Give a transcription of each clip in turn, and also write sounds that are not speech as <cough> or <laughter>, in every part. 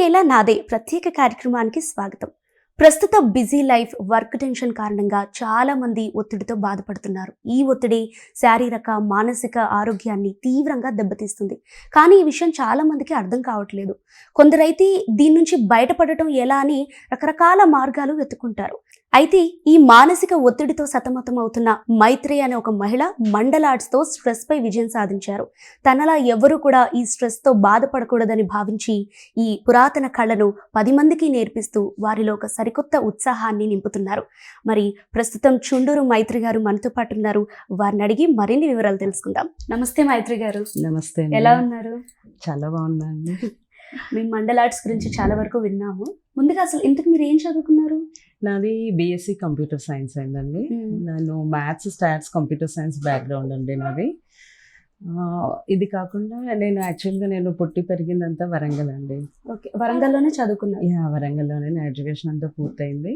నేల నాదే ప్రత్యేక కార్యక్రమానికి స్వాగతం. ప్రస్తుత బిజీ లైఫ్ వర్క్ టెన్షన్ కారణంగా చాలా మంది ఒత్తిడితో బాధపడుతున్నారు. ఈ ఒత్తిడి శారీరక మానసిక ఆరోగ్యాన్ని తీవ్రంగా దెబ్బతీస్తుంది. కానీ ఈ విషయం చాలా మందికి అర్థం కావట్లేదు. కొందరైతే దీని నుంచి బయటపడటం ఎలా అని రకరకాల మార్గాలు వెతుకుంటారు అయితే ఈ మానసిక ఒత్తిడితో సతమతం అవుతున్న మైత్రి అనే ఒక మహిళ మండల ఆర్ట్స్తో స్ట్రెస్ పై విజయం సాధించారు. తనలా ఎవరూ కూడా ఈ స్ట్రెస్తో బాధపడకూడదని భావించి ఈ పురాతన కళను పది మందికి నేర్పిస్తూ వారిలో ఒక సరికొత్త ఉత్సాహాన్ని నింపుతున్నారు. మరి ప్రస్తుతం చుండూరు మైత్రి గారు మనతో పాటు ఉన్నారు. వారిని అడిగి మరిన్ని వివరాలు తెలుసుకుందాం. నమస్తే మైత్రి గారు. నమస్తే. ఎలా ఉన్నారు? చాలా బాగున్నాండి మేము మండల ఆర్ట్స్ గురించి చాలా వరకు విన్నాము. ముందుగా అసలు ఇంతకు మీరు ఏం చదువుకున్నారు? నాది బీఎస్సీ కంప్యూటర్ సైన్స్ అయిందండి. నేను maths stats computer science background అండి నాది. ఇది కాకుండా నేను యాక్చువల్గా నేను పుట్టి పెరిగిందంతా వరంగల్ అండి. ఓకే వరంగల్లోనే చదువుకున్నారు. యా వరంగల్లోనే నా ఎడ్యుకేషన్ అంతా పూర్తయింది.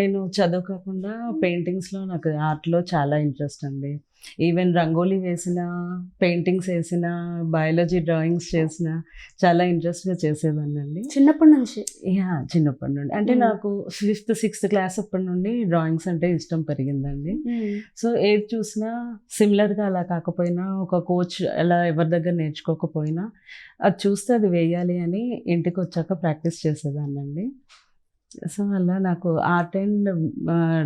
నేను చదువు కాకుండా పెయింటింగ్స్లో నాకు ఆర్ట్లో చాలా ఇంట్రెస్ట్ అండి. ఈవెన్ రంగోలీ వేసిన పెయింటింగ్స్ వేసిన బయాలజీ డ్రాయింగ్స్ చేసిన చాలా ఇంట్రెస్ట్గా చేసేదాన్ని అండి చిన్నప్పటి నుంచి? యా చిన్నప్పటి నుండి. అంటే మ్మ్. నాకు ఫిఫ్త్ సిక్స్త్ క్లాస్ అప్పటి నుండి డ్రాయింగ్స్ అంటే ఇష్టం పెరిగిందండి. సో ఏది చూసినా సిమిలర్గా అలా కాకపోయినా ఒక కోచ్ అలా ఎవరి దగ్గర నేర్చుకోకపోయినా అది చూస్తే అది వేయాలి అని ఇంటికి వచ్చాక ప్రాక్టీస్ చేసేదాన్నండి. సో అలా నాకు ఆర్ట్ అండ్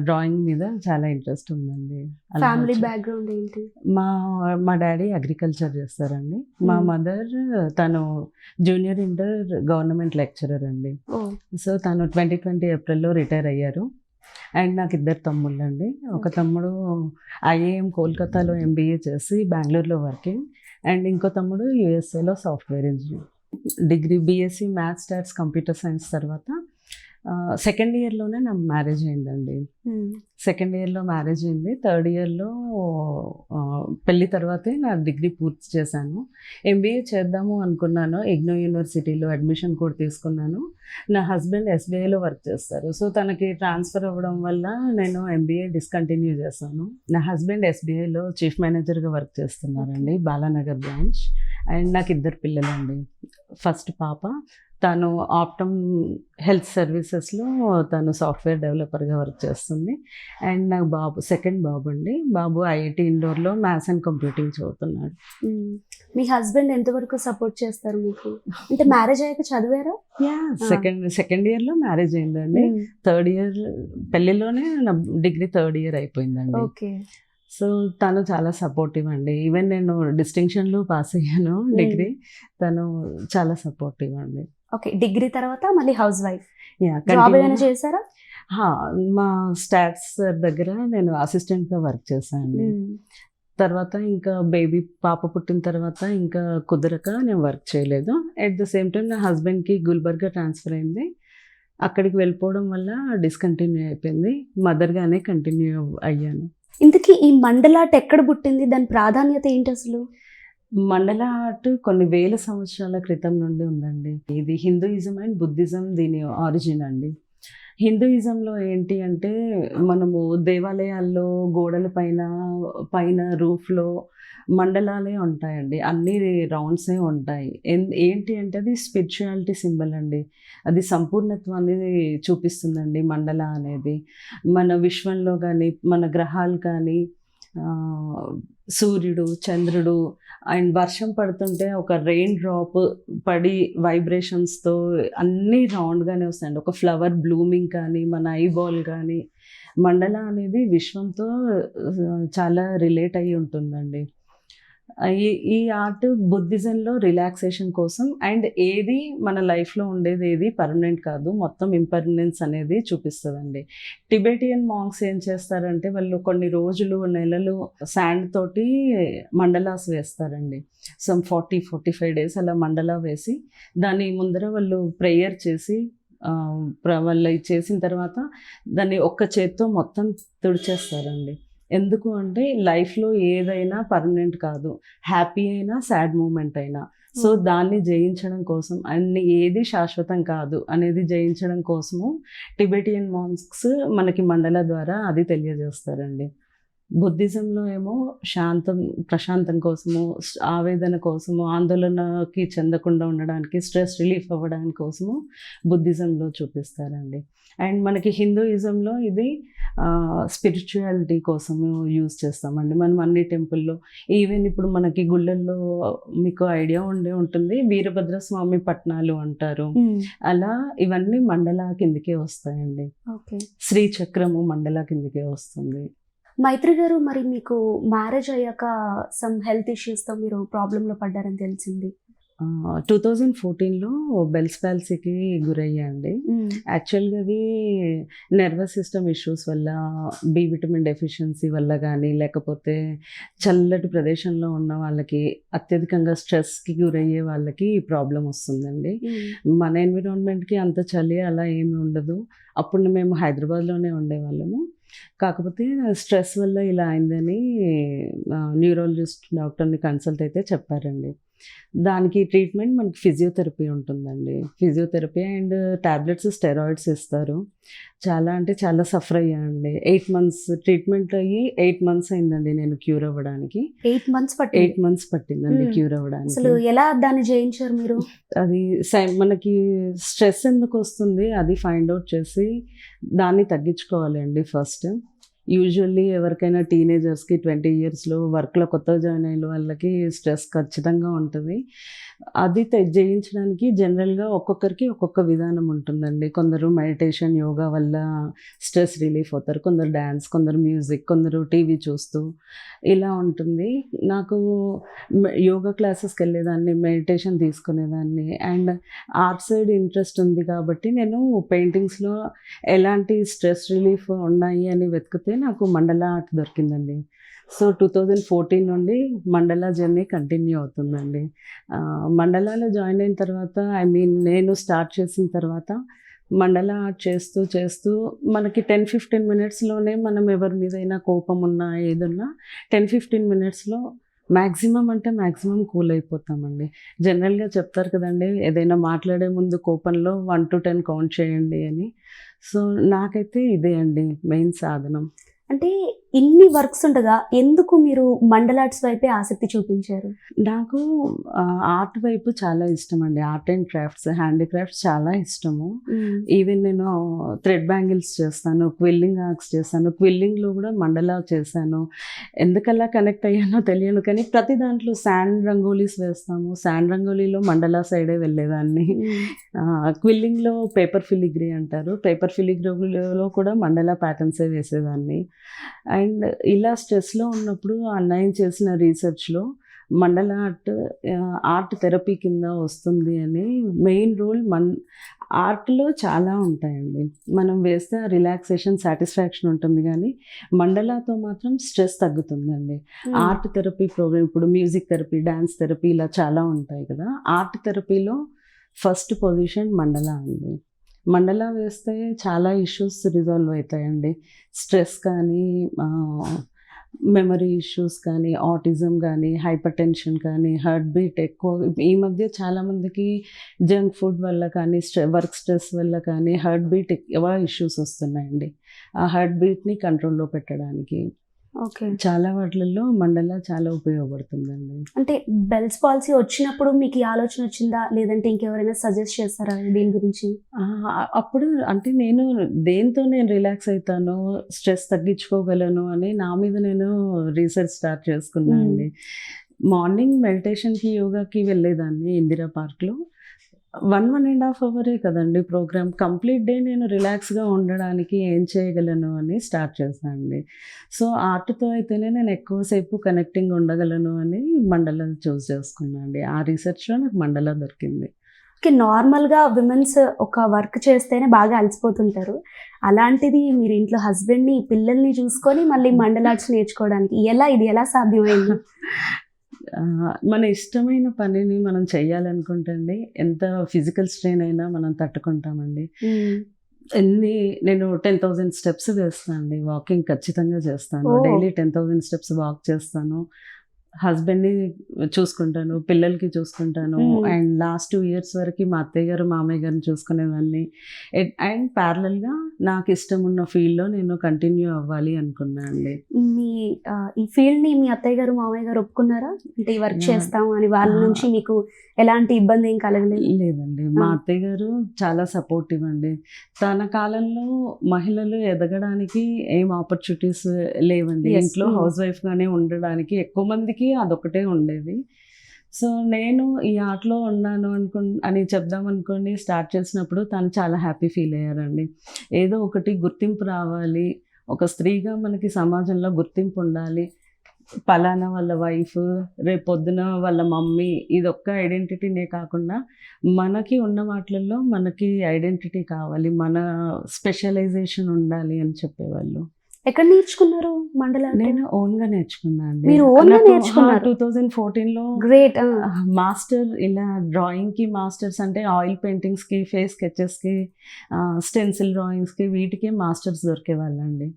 డ్రాయింగ్ మీద చాలా ఇంట్రెస్ట్ ఉందండి. ఫ్యామిలీ బ్యాక్గ్రౌండ్ ఏంటి? మా మా డాడీ అగ్రికల్చర్ చేస్తారండి. మా మ్మ్. మదర్ తను జూనియర్ ఇంటర్ గవర్నమెంట్ లెక్చరర్ అండి. సో తను ట్వంటీ ట్వంటీ ఏప్రిల్లో రిటైర్ అయ్యారు. అండ్ నాకు ఇద్దరు తమ్ముళ్ళు అండి ఒక. తమ్ముడు ఐఏఎం కోల్కతాలో ఎంబీఏ చేసి బెంగళూరులో వర్కింగ్. అండ్ ఇంకో తమ్ముడు యూఎస్ఏలో software engineer. Degree BSc maths stats computer science తర్వాత సెకండ్ ఇయర్లోనే నా మ్యారేజ్ అయిందండి. సెకండ్ ఇయర్లో మ్యారేజ్ అయింది. థర్డ్ ఇయర్లో పెళ్ళి తర్వాతే నా డిగ్రీ పూర్తి చేశాను. ఎంబీఏ చేద్దాము అనుకున్నాను. ఇగ్నో యూనివర్సిటీలో అడ్మిషన్ కూడా తీసుకున్నాను. నా హస్బెండ్ ఎస్బీఐలో వర్క్ చేస్తారు. సో తనకి ట్రాన్స్ఫర్ అవ్వడం వల్ల నేను ఎంబీఏ డిస్కంటిన్యూ చేశాను. నా హస్బెండ్ ఎస్బీఐలో చీఫ్ మేనేజర్గా వర్క్ చేస్తున్నారండి. బాలానగర్ బ్రాంచ్ అండ్ నాకు ఇద్దరు పిల్లలండి. ఫస్ట్ పాప తను ఆప్టమ్ హెల్త్ సర్వీసెస్లో తను సాఫ్ట్వేర్ డెవలపర్గా వర్క్ చేస్తుంది. అండ్ నాకు బాబు సెకండ్ బాబు అండి. బాబు ఐఐటి ఇండోర్లో మ్యాథ్స్ అండ్ కంప్యూటింగ్ చదువుతున్నాడు. మీ హస్బెండ్ ఎంతవరకు సపోర్ట్ చేస్తారు మీకు? <laughs> అంటే మ్యారేజ్ అయ్యాక చదివారా? యా సెకండ్ సెకండ్ ఇయర్లో మ్యారేజ్ అయిందండి. థర్డ్ ఇయర్ పెళ్ళిలోనే నా డిగ్రీ థర్డ్ ఇయర్ అయిపోయిందండి. ఓకే. సో తను చాలా సపోర్టివ్ అండి. ఈవెన్ నేను డిస్టింక్షన్లో పాస్ అయ్యాను డిగ్రీ. తను చాలా సపోర్టివ్ అండి. ఓకే డిగ్రీ తర్వాత మళ్ళీ హౌస్ వైఫ్ జాబ్ ఏమైనా చేశారా? మా స్టాట్స్ సార్ దగ్గర నేను అసిస్టెంట్గా వర్క్ చేశాను తర్వాత ఇంకా బేబీ పాప పుట్టిన తర్వాత ఇంకా కుదరక నేను వర్క్ చేయలేదు. అట్ ద సేమ్ టైం నా హస్బెండ్కి గుల్బర్గా ట్రాన్స్ఫర్ అయింది. అక్కడికి వెళ్ళిపోవడం వల్ల డిస్కంటిన్యూ అయిపోయింది. మదర్గానే కంటిన్యూ అయ్యాను. ఇంతకీ ఈ మండలాట్ ఎక్కడ పుట్టింది? దాని ప్రాధాన్యత ఏంటి అసలు? మండల ఆర్ట్ కొన్ని వేల సంవత్సరాల క్రితం నుండి ఉందండి. ఇది హిందూయిజం అండ్ బుద్ధిజం దీని ఆరిజిన్ అండి. హిందూయిజంలో ఏంటి అంటే మనము దేవాలయాల్లో గోడల పైన పైన రూఫ్లో మండలాలే ఉంటాయండి. అన్ని రౌండ్సే ఉంటాయి. ఏంటి అంటే అది స్పిరిచువాలిటీ సింబల్ అండి. అది సంపూర్ణత్వాన్ని చూపిస్తుందండి మండల అనేది. మన విశ్వంలో కానీ మన గ్రహాలు కానీ సూర్యుడు చంద్రుడు అండ్ వర్షం పడుతుంటే ఒక రెయిన్ డ్రాప్ పడి వైబ్రేషన్స్తో అన్నీ రౌండ్గానే వస్తాయండి. ఒక ఫ్లవర్ బ్లూమింగ్ కానీ మన ఐబాల్ కానీ మండల అనేది విశ్వంతో చాలా రిలేట్ అయి ఉంటుందండి. ఈ ఈ ఆర్ట్ బుద్ధిజంలో రిలాక్సేషన్ కోసం అండ్ ఏది మన లైఫ్లో ఉండేది ఏది పర్మనెంట్ కాదు మొత్తం ఇంపర్మనెన్స్ అనేది చూపిస్తుందండి. టిబెటియన్ మాంగ్స్ ఏం చేస్తారంటే వాళ్ళు కొన్ని రోజులు నెలలు శాండ్ తోటి మండలాస్ వేస్తారండి. Some forty forty five days అలా మండలా వేసి దాని ముందర వాళ్ళు ప్రేయర్ చేసి వాళ్ళు చేసిన తర్వాత దాన్ని ఒక్క చేత్తో మొత్తం తుడిచేస్తారండి. ఎందుకు అంటే లైఫ్లో ఏదైనా పర్మనెంట్ కాదు. హ్యాపీ అయినా సాడ్ మూమెంట్ అయినా. సో దాన్ని జయించడం కోసం అన్ని ఏది శాశ్వతం కాదు అనేది జయించడం కోసము టిబెటియన్ మాన్స్క్స్ మనకి మండల ద్వారా అది తెలియజేస్తారండి. బుద్ధిజంలో ఏమో శాంతం ప్రశాంతం కోసము ఆవేదన కోసము ఆందోళనకి చెందకుండా ఉండడానికి స్ట్రెస్ రిలీఫ్ అవ్వడానికి కోసము బుద్ధిజంలో చూపిస్తారండి. అండ్ మనకి హిందూయిజంలో ఇది స్పిరిచువాలిటీ కోసము యూజ్ చేస్తామండి. మనం అన్ని టెంపుల్లో ఈవెన్ ఇప్పుడు మనకి గుళ్ళల్లో మీకు ఐడియా ఉండే ఉంటుంది వీరభద్ర స్వామి పట్నాలు అంటారు. అలా ఇవన్నీ మండల కిందకే వస్తాయండి. ఓకే. శ్రీచక్రము మండల కిందకే వస్తుంది. మైత్రి గారు మరి మీకు మ్యారేజ్ అయ్యాక సమ్ హెల్త్ ఇష్యూస్తో మీరు ప్రాబ్లంలో పడ్డారని తెలిసింది. టూ థౌజండ్ ఫోర్టీన్లో బెల్స్ పాలసీకి గురయ్యా అండి యాక్చువల్గా అది నర్వస్ సిస్టమ్ ఇష్యూస్ వల్ల బి విటమిన్ డెఫిషియన్సీ వల్ల కానీ లేకపోతే చల్లటి ప్రదేశంలో ఉన్న వాళ్ళకి అత్యధికంగా స్ట్రెస్కి గురయ్యే వాళ్ళకి ఈ ప్రాబ్లం వస్తుందండి. మన ఎన్విరాన్మెంట్కి అంత చలి అలా ఏమి ఉండదు. అప్పుడు మేము హైదరాబాద్లోనే ఉండేవాళ్ళము. కాకపోతే స్ట్రెస్ వల్ల ఇలా అయిందని న్యూరాలజిస్ట్ డాక్టర్ని కన్సల్ట్ అయితే చెప్పారండి. దానికి ట్రీట్మెంట్ మనకి ఫిజియోథెరపీ ఉంటుందండి. ఫిజియోథెరపీ అండ్ టాబ్లెట్స్ స్టెరాయిడ్స్ ఇస్తారు. చాలా అంటే చాలా సఫర్ అయ్యానండి. ఎయిట్ మంత్స్ ట్రీట్మెంట్ అయ్యి ఎయిట్ మంత్స్ అయిందండి నేను క్యూర్ అవ్వడానికి. ఎయిట్ మంత్స్ ఎయిట్ మంత్స్ పట్టిందండి Hmm. క్యూర్ అసలు అవ్వడానికి ఎలా దాన్ని జయించారు మీరు? అది మనకి స్ట్రెస్ ఎందుకు వస్తుంది అది ఫైండ్ అవుట్ చేసి దాన్ని తగ్గించుకోవాలి అండి ఫస్ట్ యూజువల్లీ ఎవరికైనా టీనేజర్స్కి ట్వంటీ ఇయర్స్లో వర్క్లో కొత్తగా జాయిన్ అయిన వాళ్ళకి స్ట్రెస్ ఖచ్చితంగా ఉంటుంది. అది జయించడానికి జనరల్గా ఒక్కొక్కరికి ఒక్కొక్క విధానం ఉంటుందండి. కొందరు మెడిటేషన్ యోగా వల్ల స్ట్రెస్ రిలీఫ్ అవుతారు. కొందరు డ్యాన్స్ కొందరు మ్యూజిక్ కొందరు టీవీ చూస్తూ ఇలా ఉంటుంది. నాకు యోగా క్లాసెస్కి వెళ్ళేదాన్ని మెడిటేషన్ తీసుకునేదాన్ని. అండ్ ఆర్ట్ సైడ్ ఇంట్రెస్ట్ ఉంది కాబట్టి నేను పెయింటింగ్స్లో ఎలాంటి స్ట్రెస్ రిలీఫ్ ఉన్నాయి అని వెతికితే నాకు మండల ఆర్ట్ దొరికిందండి. సో టూ థౌజండ్ ఫోర్టీన్ నుండి మండలా జర్నీ కంటిన్యూ అవుతుందండి. మండలాలో జాయిన్ అయిన తర్వాత ఐ మీన్ నేను స్టార్ట్ చేసిన తర్వాత మండల ఆర్ట్ చేస్తూ చేస్తూ మనకి టెన్ ఫిఫ్టీన్ మినిట్స్లోనే మనం ఎవరి మీదైనా కోపం ఉన్నా ఏదున్నా టెన్ ఫిఫ్టీన్ మినిట్స్లో మ్యాక్సిమం అంటే మ్యాక్సిమం కూల్ అయిపోతామండి. జనరల్గా చెప్తారు కదండి ఏదైనా మాట్లాడే ముందు కోపంలో వన్ టు టెన్ కౌంట్ చేయండి అని. సో నాకైతే ఇదే అండి మెయిన్ సాధనం. అంటే ఇన్ని వర్క్స్ ఉండగా ఎందుకు మీరు మండల ఆర్ట్స్ వైపే ఆసక్తి చూపించారు? నాకు ఆర్ట్ వైపు చాలా ఇష్టం అండి ఆర్ట్ అండ్ క్రాఫ్ట్స్ హ్యాండీక్రాఫ్ట్స్ చాలా ఇష్టము. ఈవెన్ నేను థ్రెడ్ బ్యాంగిల్స్ చేస్తాను క్విల్లింగ్ ఆర్ట్స్ చేస్తాను క్విల్లింగ్లో కూడా మండలా చేశాను. ఎందుకలా కనెక్ట్ అయ్యానో తెలియను కానీ ప్రతి దాంట్లో శాండ్ రంగోలీస్ వేస్తాము. శాండ్ రంగోలీలో మండలా సైడే వెళ్ళేదాన్ని. క్విల్లింగ్లో పేపర్ ఫిలిగ్రీ అంటారు. పేపర్ ఫిలిగ్రీలో కూడా మండలా ప్యాటర్న్సే వేసేదాన్ని. అండ్ ఇలా స్ట్రెస్లో ఉన్నప్పుడు అన్నయ్య చేసిన రీసెర్చ్లో మండల ఆర్ట్ ఆర్ట్ థెరపీ కింద వస్తుంది అని మెయిన్ రోల్ మన్ ఆర్ట్లో చాలా ఉంటాయండి. మనం వేస్తే రిలాక్సేషన్ సాటిస్ఫాక్షన్ ఉంటుంది కానీ మండలాతో మాత్రం స్ట్రెస్ తగ్గుతుందండి. ఆర్ట్ థెరపీ ప్రోగ్రామ్ ఇప్పుడు మ్యూజిక్ థెరపీ డాన్స్ థెరపీ ఇలా చాలా ఉంటాయి కదా. ఆర్ట్ థెరపీలో ఫస్ట్ పొజిషన్ మండల అండి. మండల వేస్తే చాలా ఇష్యూస్ రిజాల్వ్ అవుతాయండి. స్ట్రెస్ కానీ మెమరీ ఇష్యూస్ కానీ ఆటిజం కానీ హైపర్ టెన్షన్ కానీ హార్ట్ బీట్ ఎక్కువ. ఈ మధ్య చాలామందికి జంక్ ఫుడ్ వల్ల కానీ స్ట్రె వర్క్ స్ట్రెస్ వల్ల కానీ హార్ట్ బీట్ ఎక్కువ ఇష్యూస్ వస్తున్నాయండి. ఆ హార్ట్ బీట్ని కంట్రోల్లో పెట్టడానికి. చాలా వాటిల్లో మండల చాలా ఉపయోగపడుతుందండి. అంటే బెల్స్ పాలసీ వచ్చినప్పుడు మీకు ఈ ఆలోచన వచ్చిందా? లేదంటే ఇంకెవరైనా సజెస్ట్ చేస్తారా దీని గురించి? అప్పుడు అంటే నేను దేంతో నేను రిలాక్స్ అవుతాను స్ట్రెస్ తగ్గించుకోగలను అని నా మీద నేను రీసెర్చ్ స్టార్ట్ చేసుకున్నాను అండి మార్నింగ్ మెడిటేషన్కి యోగాకి వెళ్ళేదాన్ని ఇందిరా పార్క్లో. వన్ వన్ అండ్ హాఫ్ అవరే కదండి ప్రోగ్రామ్. కంప్లీట్ డే నేను రిలాక్స్గా ఉండడానికి ఏం చేయగలను అని స్టార్ట్ చేశాను అండి. సో ఆర్ట్తో అయితేనే నేను ఎక్కువసేపు కనెక్టింగ్ ఉండగలను అని మండల చూస్ చేసుకున్నాను అండి. ఆ రీసెర్చ్లో నాకు మండల దొరికింది. ఓకే నార్మల్గా విమెన్స్ ఒక వర్క్ చేస్తేనే బాగా అలసిపోతుంటారు. అలాంటిది మీరు ఇంట్లో హస్బెండ్ని పిల్లల్ని చూసుకొని మళ్ళీ మండల ఆర్ట్స్ నేర్చుకోవడానికి ఎలా ఇది ఎలా సాధ్యమైంది? <laughs> మన ఇష్టమైన పనిని మనం చేయాలనుకుంటే అండి ఎంత ఫిజికల్ స్ట్రెయిన్ అయినా మనం తట్టుకుంటామండి. ఎన్ని నేను టెన్ థౌజండ్ స్టెప్స్ వేస్తాను అండి వాకింగ్ ఖచ్చితంగా చేస్తాను. Daily ten thousand steps walk చేస్తాను. హస్బెండ్ని చూసుకుంటాను పిల్లలకి చూసుకుంటాను. అండ్ లాస్ట్ టూ ఇయర్స్ వరకు మా అత్తయ్య గారు మామయ్య గారిని చూసుకునేదాన్ని అండ్ ప్యారలల్గా నాకు ఇష్టం ఉన్న ఫీల్డ్లో నేను కంటిన్యూ అవ్వాలి అనుకున్నా అండి మీ ఈ ఫీల్డ్ని మీ అత్తయ్య గారు మామయ్య గారు ఒప్పుకున్నారా అంటే ఈ వర్క్ Yeah. చేస్తాం అని వాళ్ళ. నుంచి మీకు ఎలాంటి ఇబ్బంది ఏం కలగలేదు లేదండి మా. అత్తయ్య గారు చాలా సపోర్టివ్ అండి తన కాలంలో మహిళలు ఎదగడానికి ఏం ఆపర్చునిటీస్ లేవండి. ఇంట్లో. హౌస్ వైఫ్ గానే ఉండడానికి ఎక్కువ మందికి అదొకటే ఉండేది. సో నేను ఈ ఆటలో ఉన్నాను అనుకు అని చెప్దాం అనుకోండి స్టార్ట్ చేసినప్పుడు తను చాలా హ్యాపీ ఫీల్ అయ్యారండి. ఏదో ఒకటి గుర్తింపు రావాలి. ఒక స్త్రీగా మనకి సమాజంలో గుర్తింపు ఉండాలి. పలానా వాళ్ళ వైఫ్ రేపు పొద్దున వాళ్ళ మమ్మీ ఇదొక్క ఐడెంటిటీనే కాకుండా మనకి ఉన్న వాటిల్లో మనకి ఐడెంటిటీ కావాలి. మన స్పెషలైజేషన్ ఉండాలి అని చెప్పేవాళ్ళు. ఎక్కడ నేర్చుకున్నారు మండల నేను ఓన్గా నేర్చుకున్నా అండి. మీరు own గా నేర్చుకున్నారు? టూ థౌజండ్ ఫోర్టీన్లో గ్రేట్ మాస్టర్ ఇలా డ్రాయింగ్కి మాస్టర్స్ అంటే ఆయిల్ పెయింటింగ్స్కి ఫేస్ స్కెచెస్కి స్టెన్సిల్ డ్రాయింగ్స్కి వీటికి మాస్టర్స్ దొరికే వాళ్ళండి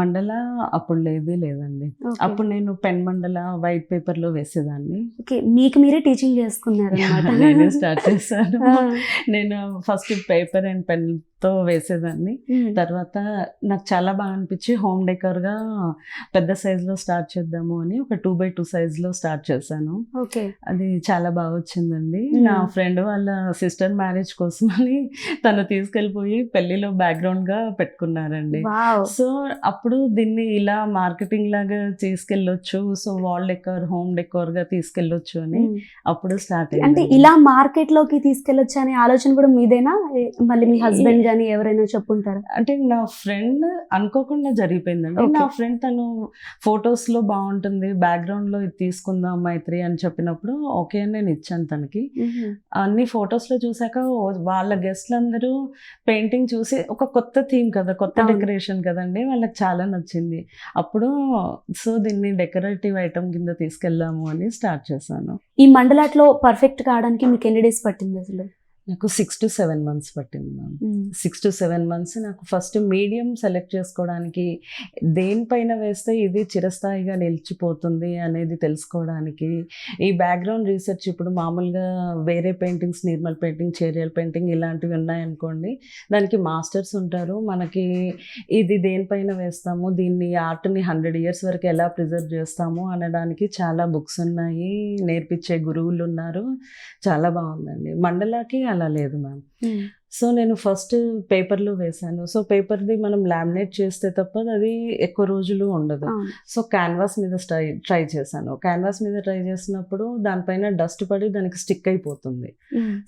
మండల అప్పుడు లేదు లేదండి. అప్పుడు నేను పెన్ మండల వైట్ పేపర్లో వేసేదాన్ని. ఓకే మీకు మీరే టీచింగ్ చేసుకున్నారు <laughs> నేను స్టార్ట్ చేశాను. నేను ఫస్ట్ పేపర్ అండ్ పెన్ తో వేసేదాన్ని. తర్వాత నాకు చాలా బాగా అనిపించి హోమ్ డెకర్గా పెద్ద సైజులో స్టార్ట్ చేద్దాము అని ఒక టూ బై టూ సైజులో స్టార్ట్ చేశాను. అది చాలా బాగా వచ్చిందండి. నా ఫ్రెండ్ వాళ్ళ సిస్టర్ మ్యారేజ్ కోసమని తను తీసుకెళ్ళిపోయి పెళ్ళిలో బ్యాక్గ్రౌండ్గా పెట్టుకున్నారండి. సో అప్పుడు దీన్ని ఇలా మార్కెటింగ్ లాగా తీసుకెళ్ళొచ్చు. సో వాల్ డెకర్ హోమ్ డెకర్గా తీసుకెళ్ళొచ్చు అని అప్పుడు స్టార్ట్ అంటే ఇలా మార్కెట్లోకి తీసుకెళ్ళొచ్చు అనే ఆలోచన కూడా మీదేనా? మళ్ళీ మీ హస్బెండ్ గానీ ఎవరైనా చెప్పుంటారా? అంటే నా ఫ్రెండ్ అనుకోకుండా జరిగిపోయిందండి. నా ఫ్రెండ్ తను ఫొటోస్లో బాగుంటుంది బ్యాక్గ్రౌండ్లో ఇది తీసుకుందాం మైత్రి అని చెప్పినప్పుడు ఓకే అని నేను ఇచ్చాను తనకి. అన్ని ఫొటోస్లో చూసాక వాళ్ళ గెస్ట్లు అందరూ పెయింటింగ్ చూసి ఒక కొత్త థీమ్ కదా కొత్త. డెకరేషన్ కదండి వాళ్ళకి చాలా నచ్చింది. అప్పుడు సో దీన్ని డెకరేటివ్ ఐటమ్ కింద తీసుకెళ్దాము అని స్టార్ట్ చేశాను. ఈ మండలాట్లో పర్ఫెక్ట్ కావడానికి మీకు ఎన్ని డేస్ పట్టింది అసలు? నాకు సిక్స్ టు సెవెన్ మంత్స్ పట్టింది ma'am. Six to seven months నాకు ఫస్ట్ మీడియం సెలెక్ట్ చేసుకోవడానికి దేనిపైన వేస్తే ఇది చిరస్థాయిగా నిలిచిపోతుంది అనేది తెలుసుకోవడానికి. ఈ బ్యాక్గ్రౌండ్ రీసెర్చ్ ఇప్పుడు మామూలుగా వేరే paintings Nirmal painting Cheriyal painting ఇలాంటివి ఉన్నాయనుకోండి దానికి మాస్టర్స్ ఉంటారు. మనకి ఇది దేనిపైన వేస్తాము దీన్ని ఆర్ట్ని హండ్రెడ్ ఇయర్స్ వరకు ఎలా ప్రిజర్వ్ చేస్తాము అనడానికి చాలా బుక్స్ ఉన్నాయి నేర్పించే గురువులు ఉన్నారు. చాలా బాగుందండి. మండలాకి అలా లేదు మ్యామ్. సో నేను ఫస్ట్ పేపర్లో వేశాను సో పేపర్ది మనం లామినేట్ చేస్తే తప్ప అది ఎక్కువ రోజులు ఉండదు. సో క్యాన్వాస్ మీద ట్రై ట్రై చేశాను. క్యాన్వాస్ మీద ట్రై చేసినప్పుడు దానిపైన డస్ట్ పడి దానికి స్టిక్ అయిపోతుంది.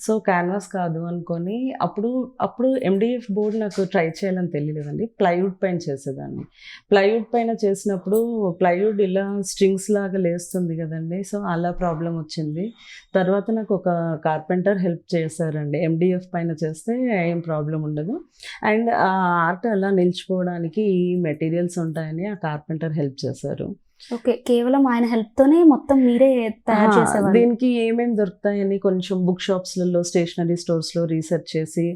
సో క్యాన్వాస్ కాదు అనుకొని అప్పుడు అప్పుడు ఎండిఎఫ్ బోర్డ్ నాకు ట్రై చేయాలని తెలియలేదండి. ప్లైవుడ్ పైన చేసేదాన్ని. ప్లైవుడ్ పైన చేసినప్పుడు ప్లైవుడ్ ఇలా స్ట్రింగ్స్ లాగా లేస్తుంది కదండి. సో అలా ప్రాబ్లం వచ్చింది. తర్వాత నాకు ఒక కార్పెంటర్ హెల్ప్ చేశారండి. ఎండిఎఫ్ పైన చేస్తే ఏం ప్రాబ్లం ఉండదు. అండ్ ఆ ఆర్ట్ అలా నిలిచిపోవడానికి ఈ మెటీరియల్స్ ఉంటాయని ఆ కార్పెంటర్ హెల్ప్ చేశారు. ఓకే కేవలం ఆయన హెల్ప్ తోనే మొత్తం మీరే తయారు చేసేవారు దీనికి ఏమేమి దొరుకుతాయని కొంచెం బుక్ షాప్స్లలో స్టేషనరీ స్టోర్స్లో రీసెర్చ్ చేసి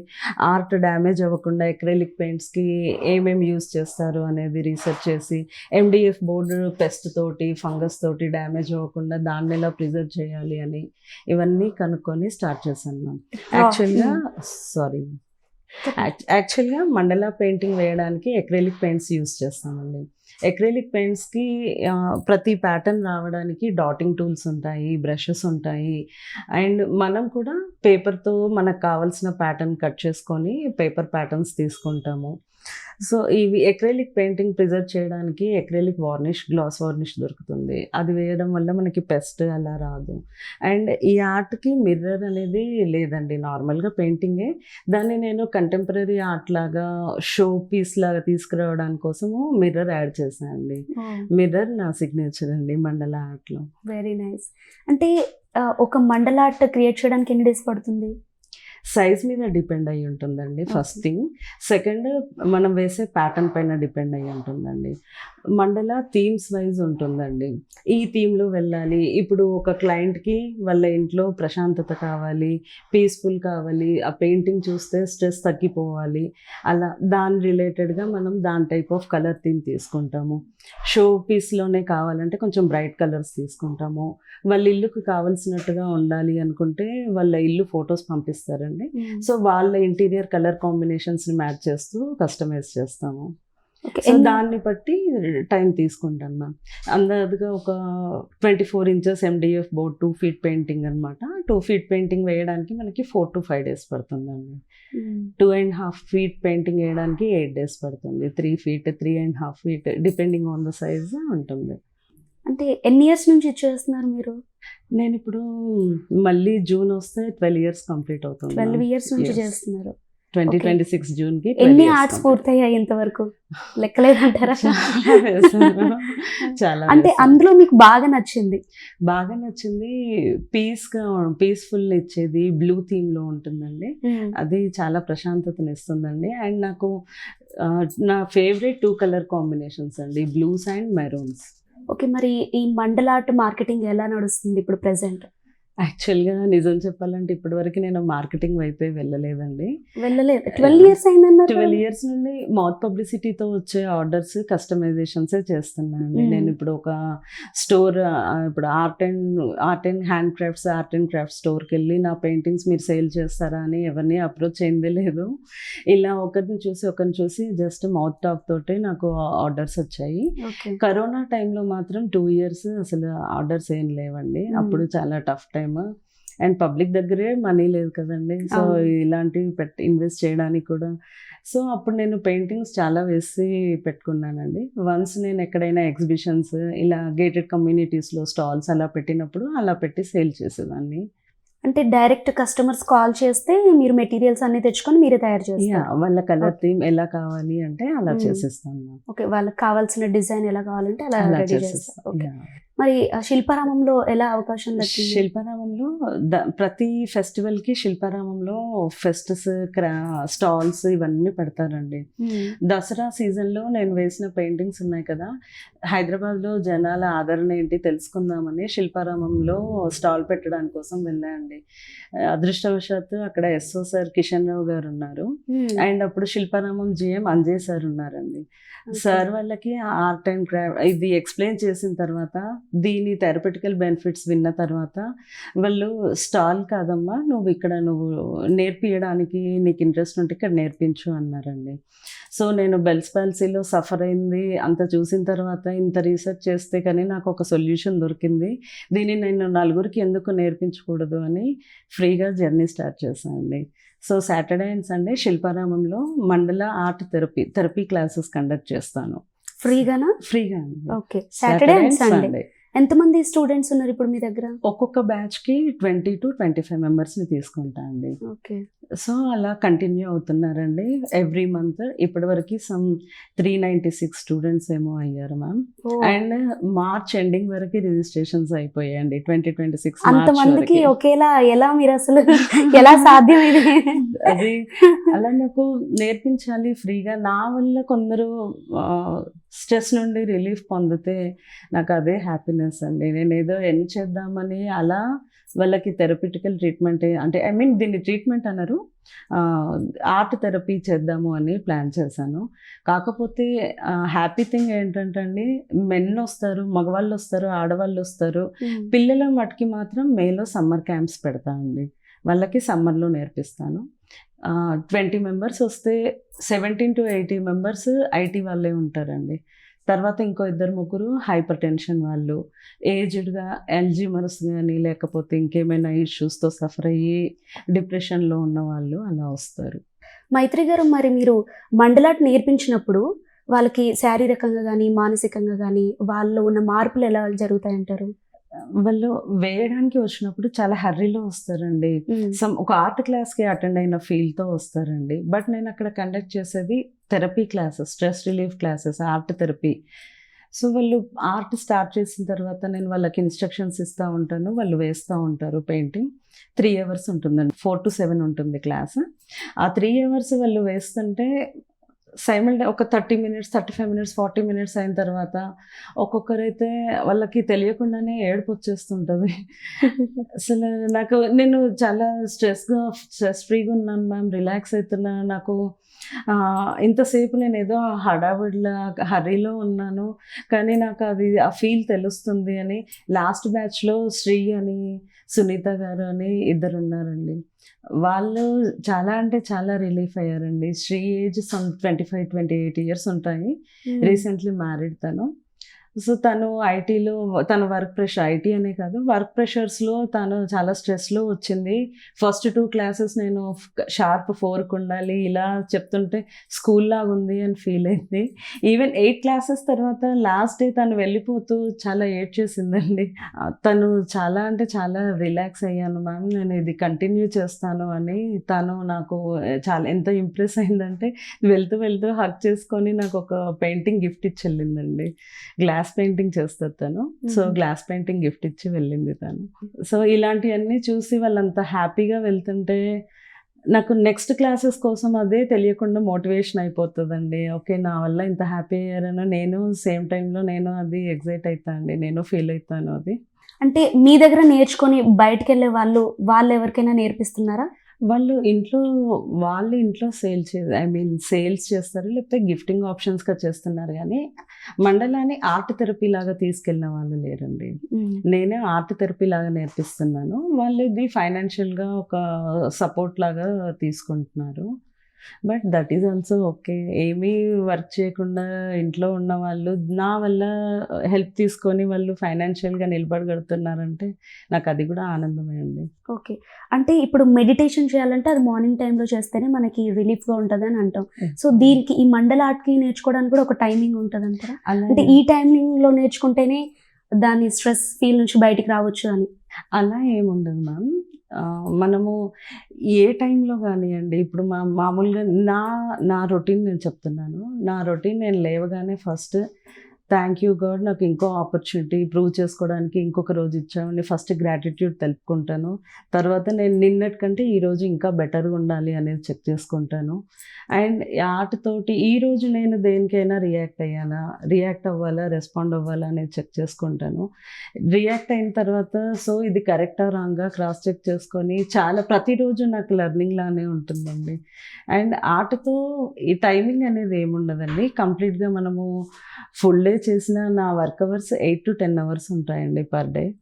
ఆర్ట్ డ్యామేజ్ అవ్వకుండా ఎక్రెలిక్ పెయింట్స్కి ఏమేమి యూస్ చేస్తారు అనేది రీసెర్చ్ చేసి ఎండిఎఫ్ బోర్డు పెస్ట్ తోటి ఫంగస్ తోటి డ్యామేజ్ అవ్వకుండా దాన్ని ఎలా ప్రిజర్వ్ చేయాలి అని ఇవన్నీ కనుక్కొని స్టార్ట్ చేశాను మ్యామ్. యాక్చువల్గా సారీ యాక్చువల్గా మండల పెయింటింగ్ వేయడానికి ఎక్రెలిక్ పెయింట్స్ యూస్ చేస్తామండి. ఎక్రెలిక్ పెయింట్స్కి ప్రతి ప్యాటర్న్ రావడానికి డాటింగ్ టూల్స్ ఉంటాయి బ్రషెస్ ఉంటాయి. అండ్ మనం కూడా పేపర్తో మనకు కావాల్సిన ప్యాటర్న్ కట్ చేసుకొని పేపర్ ప్యాటర్న్స్ తీసుకుంటాము. సో ఇవి ఎక్రెలిక్ పెయింటింగ్ ప్రిజర్వ్ చేయడానికి ఎక్రెలిక్ వార్నిష్ గ్లాస్ వార్నిష్ దొరుకుతుంది. అది వేయడం వల్ల మనకి పెస్ట్ అలా రాదు. అండ్ ఈ ఆర్ట్కి మిర్రర్ అనేది లేదండి. నార్మల్గా పెయింటింగే దాన్ని నేను కంటెంపరీ ఆర్ట్ లాగా షో పీస్ లాగా తీసుకురావడానికి కోసము మిర్రర్ యాడ్ చేస్తాను. చేశాను అండి మిర్రర్ నా సిగ్నేచర్ అండి మండల ఆర్ట్లో. వెరీ నైస్ అంటే ఒక మండలాట్ క్రియేట్ చేయడానికి ఎన్ని డేస్ పడుతుంది? సైజ్ మీద డిపెండ్ అయి ఉంటుందండి ఫస్ట్. థింగ్ సెకండ్ మనం వేసే ప్యాటర్న్ పైన డిపెండ్ అయి ఉంటుందండి. మండల థీమ్స్ వైజ్ ఉంటుందండి. ఈ థీమ్లో వెళ్ళాలి. ఇప్పుడు ఒక క్లయింట్కి వాళ్ళ ఇంట్లో ప్రశాంతత కావాలి పీస్ఫుల్ కావాలి ఆ పెయింటింగ్ చూస్తే స్ట్రెస్ తగ్గిపోవాలి. అలా దాని రిలేటెడ్గా మనం దాని టైప్ ఆఫ్ కలర్ థీమ్ తీసుకుంటాము. షో పీస్లోనే కావాలంటే కొంచెం బ్రైట్ కలర్స్ తీసుకుంటాము. వాళ్ళ ఇల్లుకు కావాల్సినట్టుగా ఉండాలి అనుకుంటే వాళ్ళ ఇల్లు ఫొటోస్ పంపిస్తారండి. సో వాళ్ళ ఇంటీరియర్ కలర్ కాంబినేషన్స్ని మ్యాచ్ చేస్తూ కస్టమైజ్ చేస్తాము. సో దాన్ని బట్టి టైం తీసుకుంటాను మ్యామ్. అందాదుగా ఒక twenty four inches MDF board two feet painting అనమాట టూ ఫీట్ పెయింటింగ్ వేయడానికి మనకి ఫోర్ టు ఫైవ్ డేస్ పడుతుందండి. Two and half feet painting వేయడానికి ఎయిట్ డేస్ పడుతుంది. Three feet three and half feet depending on the size ఉంటుంది. అంటే ఎన్ని years నుంచి చేస్తున్నారు మీరు? నేను ఇప్పుడు మళ్ళీ జూన్ వస్తే ట్వెల్వ్ ఇయర్స్ కంప్లీట్ అవుతుంది ట్వెల్వ్ ఇయర్స్ నుంచి. చేస్తున్నారు. ట్వంటీ. ట్వంటీ సిక్స్ జూన్కి ఎన్ని ఆర్ట్స్ పూర్తయ్యాయి ఇంతవరకు? లెక్కలేదంటారా? <laughs> చాలా అంటే. అందులో మీకు బాగా నచ్చింది? బాగా నచ్చింది పీస్గా పీస్ఫుల్ ఇచ్చేది బ్లూ థీమ్లో ఉంటుందండి అది చాలా ప్రశాంతతని ఇస్తుందండి. అండ్ నాకు నా ఫేవరెట్ టూ కలర్ కాంబినేషన్స్ అండి బ్లూస్ అండ్ మెరూన్స్. ఓకే మరి ఈ మండల ఆర్ట్ మార్కెటింగ్ ఎలా నడుస్తుంది ఇప్పుడు ప్రెసెంట్ యాక్చువల్గా నిజం చెప్పాలంటే ఇప్పటివరకు నేను మార్కెటింగ్ వైపే వెళ్ళలేదండి. వెళ్ళలేదు. ట్వెల్వ్ ఇయర్స్ అయిందన్నారు ట్వెల్వ్ ఇయర్స్ నుండి మౌత్ పబ్లిసిటీతో వచ్చే ఆర్డర్స్ కస్టమైజేషన్స్ చేస్తున్నానండి. నేను ఇప్పుడు ఒక స్టోర్ ఇప్పుడు art and art and hand crafts art and craft స్టోర్కి వెళ్ళి నా పెయింటింగ్స్ మీరు సేల్ చేస్తారా అని ఎవరిని అప్రోచ్ అయిందే లేదు ఇలా ఒకరిని చూసి ఒకరిని చూసి జస్ట్ మౌత్ టాక్ తోటి నాకు ఆర్డర్స్ వచ్చాయి. కరోనా టైంలో మాత్రం టూ ఇయర్స్ అసలు ఆర్డర్స్ ఏం లేవండి. అప్పుడు చాలా టఫ్ టైమ్ అండ్ పబ్లిక్ దగ్గరే మనీ లేదు కదండి. సో. ఇలాంటివి పెట్టి ఇన్వెస్ట్ చేయడానికి కూడా. సో అప్పుడు నేను పెయింటింగ్స్ చాలా వేసి పెట్టుకున్నానండి. వన్స్ నేను ఎక్కడైనా ఎగ్జిబిషన్స్ ఇలా గేటెడ్ కమ్యూనిటీస్లో స్టాల్స్ అలా పెట్టినప్పుడు అలా పెట్టి సేల్ చేసేదాన్ని. అంటే డైరెక్ట్ కస్టమర్స్ కాల్ చేస్తే మీరు మెటీరియల్స్ అన్ని తెచ్చుకొని మీరే తయారు చేస్తారు. వాళ్ళ కలర్. థీమ్ ఎలా కావాలి అంటే అలా Hmm. చేసేస్తాను. ఓకే వాళ్ళకి కావాల్సిన డిజైన్ ఎలా కావాలంటే అలా రెడీ చేసేస్తాను ఓకే. మరి శిల్పారామంలో ఎలా అవకాశం శిల్పారామంలో ప్రతి ఫెస్టివల్కి శిల్పారామంలో ఫెస్ట్స్ క్రా స్టాల్స్ ఇవన్నీ పెడతారండి. దసరా సీజన్లో నేను వేసిన పెయింటింగ్స్ ఉన్నాయి కదా హైదరాబాద్లో జనాల ఆదరణ ఏంటి తెలుసుకుందామని శిల్పారామంలో స్టాల్ పెట్టడానికి కోసం వెళ్ళానండి అదృష్టవశాత్తు అక్కడ ఎస్ఓ సార్ కిషన్ రావు గారు ఉన్నారు. అండ్ అప్పుడు శిల్పారామం జిఎం అంజయ్ సార్ ఉన్నారండి. సార్ వాళ్ళకి ఆర్ట్ అండ్ క్రాఫ్ట్ ఇది ఎక్స్ప్లెయిన్ చేసిన తర్వాత దీని థెరపెటికల్ బెనిఫిట్స్ విన్న తర్వాత వాళ్ళు స్టాల్ కాదమ్మా నువ్వు ఇక్కడ నువ్వు నేర్పించడానికి నీకు ఇంట్రెస్ట్ ఉంటే ఇక్కడ నేర్పించు అన్నారండి. సో నేను బెల్స్ పాలసీలో సఫర్ అయింది. అంత చూసిన తర్వాత ఇంత రీసెర్చ్ చేస్తే కానీ నాకు ఒక సొల్యూషన్ దొరికింది. దీన్ని నేను నలుగురికి ఎందుకు నేర్పించకూడదు అని ఫ్రీగా జర్నీ స్టార్ట్ చేశానండి. So Saturday and Sunday శిల్పారామంలో mandala art therapy therapy classes conduct చేస్తాను. ఫ్రీగానా? ఫ్రీగా అండి. ఓకే. Saturday and Sunday. ఎంతమంది స్టూడెంట్స్ ఉన్నారు ఇప్పుడు మీ దగ్గర? ఒక్కొక్క బ్యాచ్కి ట్వంటీ టు ట్వంటీ ఫైవ్ మెంబర్స్ని తీసుకుంటా అండి. ఓకే. సో అలా కంటిన్యూ అవుతున్నారండి. ఎవ్రీ మంత్ ఇప్పటివరకు some three ninety six students ఏమో అయ్యారు మ్యామ్ అండ్ మార్చ్ ఎండింగ్ వరకు రిజిస్ట్రేషన్స్ అయిపోయాయండి. ట్వంటీ ట్వంటీ సిక్స్ ఒకేలా ఎలా మీరు అసలు ఎలా అది అలా నాకు నేర్పించాలి ఫ్రీగా. నా వల్ల కొందరు స్ట్రెస్ నుండి రిలీఫ్ పొందితే నాకు అదే హ్యాపీనెస్ అండి. నేను ఏదో ఎన్ చేద్దామని అలా వాళ్ళకి థెరపిటికల్ ట్రీట్మెంట్ అంటే ఐ మీన్ దీన్ని ట్రీట్మెంట్ అన్నారు ఆర్ట్ థెరపీ చేద్దాము అని ప్లాన్ చేశాను. కాకపోతే హ్యాపీ థింగ్ ఏంటంటే అండి మెన్ వస్తారు మగవాళ్ళు వస్తారు ఆడవాళ్ళు వస్తారు. పిల్లల మటుకి మాత్రం మేలో సమ్మర్ క్యాంప్స్ పెడతానండి వాళ్ళకి సమ్మర్లో నేర్పిస్తాను. ట్వంటీ మెంబర్స్ వస్తే seventeen to eighty members IT వాళ్ళే ఉంటారండి. తర్వాత ఇంకో ఇద్దరు ముగ్గురు హైపర్ టెన్షన్ వాళ్ళు. ఏజ్డ్గా ఎల్జీమర్స్ కానీ లేకపోతే ఇంకేమైనా ఇష్యూస్తో సఫర్ అయ్యి డిప్రెషన్లో ఉన్న వాళ్ళు అలా వస్తారు. మైత్రి గారు మరి మీరు మండలాట్ నేర్పించినప్పుడు వాళ్ళకి శారీరకంగా కానీ మానసికంగా కానీ వాళ్ళలో ఉన్న మార్పులు ఎలా జరుగుతాయంటారు? వాళ్ళు వేయడానికి వచ్చినప్పుడు చాలా హర్రీలో వస్తారండి. సమ్ ఒక ఆర్ట్ క్లాస్కి అటెండ్ అయిన ఫీల్తో వస్తారండి. బట్ నేను అక్కడ కండక్ట్ చేసేది therapy classes stress relief classes art therapy. So వాళ్ళు ఆర్ట్ స్టార్ట్ చేసిన తర్వాత నేను వాళ్ళకి ఇన్స్ట్రక్షన్స్ ఇస్తూ ఉంటాను. వాళ్ళు వేస్తూ ఉంటారు పెయింటింగ్. త్రీ అవర్స్ ఉంటుందండి. ఫోర్ టు సెవెన్ ఉంటుంది క్లాస్. ఆ త్రీ అవర్స్ వాళ్ళు వేస్తుంటే సైమల్డే ఒక thirty minutes thirty five minutes forty minutes అయిన తర్వాత ఒక్కొక్కరైతే వాళ్ళకి తెలియకుండానే ఏడుపు వచ్చేస్తుంటుంది <laughs> అసలు నాకు నేను చాలా స్ట్రెస్గా స్ట్రెస్ ఫ్రీగా ఉన్నాను మ్యామ్ రిలాక్స్ అవుతున్నా నాకు ఇంతసేపు నేను ఏదో హడావిడిలా హరీలో ఉన్నాను. కానీ నాకు అది ఆ ఫీల్ తెలుస్తుంది అని లాస్ట్ బ్యాచ్లో శ్రీ అని సునీత గారు అని ఇద్దరు ఉన్నారండి వాళ్ళు చాలా అంటే చాలా రిలీఫ్ అయ్యారండి. Sri age some twenty five twenty eight years ఉంటాయి. రీసెంట్లీ మ్యారీడ్ తను. సో తను ఐటీలో తన వర్క్ ప్రెషర్ ఐటీ అనే కాదు వర్క్ ప్రెషర్స్లో తను చాలా స్ట్రెస్లో వచ్చింది. ఫస్ట్ టూ క్లాసెస్ నేను షార్ప్ ఫోర్కి ఉండాలి ఇలా చెప్తుంటే స్కూల్ లాగా ఉంది అని ఫీల్ అయింది. ఈవెన్ ఎయిట్ క్లాసెస్ తర్వాత లాస్ట్ డే తను వెళ్ళిపోతూ చాలా ఏడ్ చేసిందండి తను చాలా అంటే చాలా రిలాక్స్ అయ్యాను మ్యామ్ నేను ఇది కంటిన్యూ చేస్తాను అని తను నాకు చాలా ఎంత ఇంప్రెస్ అయిందంటే వెళ్తూ వెళ్తూ హక్ చేసుకొని నాకు ఒక పెయింటింగ్ గిఫ్ట్ ఇచ్చి వెళ్ళిందండి. గ్లాస్ పెయింటింగ్ చేస్తుంది తను. సో. గ్లాస్ పెయింటింగ్ గిఫ్ట్ ఇచ్చి వెళ్ళింది తను. సో ఇలాంటివన్నీ చూసి వాళ్ళంత హ్యాపీగా వెళ్తుంటే నాకు నెక్స్ట్ క్లాసెస్ కోసం అదే తెలియకుండా మోటివేషన్ అయిపోతుందండి. ఓకే నా వల్ల ఇంత హ్యాపీ అయ్యారని నేను సేమ్ టైంలో నేను అది ఎగ్జైట్ అవుతానండి నేను ఫీల్ అవుతాను అది. అంటే మీ దగ్గర నేర్చుకొని బయటకు వెళ్ళే వాళ్ళు వాళ్ళు ఎవరికైనా నేర్పిస్తున్నారా? వాళ్ళు ఇంట్లో వాళ్ళు ఇంట్లో సేల్ చే ఐ మీన్ సేల్స్ చేస్తారు లేకపోతే గిఫ్టింగ్ ఆప్షన్స్గా చేస్తున్నారు. కానీ మండలాన్ని ఆర్ట్ థెరపీ లాగా తీసుకెళ్ళిన వాళ్ళు లేరండి. నేనే ఆర్ట్ థెరపీ లాగా నేర్పిస్తున్నాను. వాళ్ళు ఇది ఫైనాన్షియల్గా ఒక సపోర్ట్ లాగా తీసుకుంటున్నారు. But that is also okay. ఏమీ వర్క్ చేయకుండా ఇంట్లో ఉన్న వాళ్ళు నా వల్ల హెల్ప్ తీసుకొని వాళ్ళు ఫైనాన్షియల్గా నిలబడగలుగుతున్నారంటే నాకు అది కూడా ఆనందమే అండి. ఓకే. అంటే ఇప్పుడు మెడిటేషన్ చేయాలంటే అది మార్నింగ్ టైంలో చేస్తేనే మనకి రిలీఫ్గా ఉంటుంది అని అంటాం. సో దీనికి ఈ మండల ఆర్ట్కి నేర్చుకోవడానికి కూడా ఒక టైమింగ్ ఉంటుంది అంటారా? అంటే ఈ టైమింగ్లో నేర్చుకుంటేనే దాని స్ట్రెస్ ఫీల్ నుంచి బయటికి రావచ్చు అని. అలా ఏముండదు మ్యామ్. మనము ఏ టైంలో కానివ్వండి ఇప్పుడు మా మామూలుగా నా నా రొటీన్ నేను చెప్తున్నాను. నా రొటీన్ నేను లేవగానే ఫస్ట్ థ్యాంక్ యూ గాడ్ నాకు ఇంకో ఆపర్చునిటీ ప్రూవ్ చేసుకోవడానికి ఇంకొక రోజు ఇచ్చామని ఫస్ట్ గ్రాటిట్యూడ్ తెలుపుకుంటాను. తర్వాత నేను నిన్నటి కంటే ఈరోజు ఇంకా బెటర్గా ఉండాలి అనేది చెక్ చేసుకుంటాను. అండ్ ఆటతోటి ఈ రోజు నేను దేనికైనా రియాక్ట్ అయ్యానా? రియాక్ట్ అవ్వాలా? రెస్పాండ్ అవ్వాలా అనేది చెక్ చేసుకుంటాను. రియాక్ట్ అయిన తర్వాత సో ఇది కరెక్టా రాంగా క్రాస్ చెక్ చేసుకొని చాలా ప్రతిరోజు నాకు లెర్నింగ్ లానే ఉంటుందండి. అండ్ ఆటతో ఈ టైమింగ్ అనేది ఏముండదండి. కంప్లీట్గా మనము ఫుల్ డే చేసిన నా work hours eight to ten hours ఉంటాయండి పర్ డే.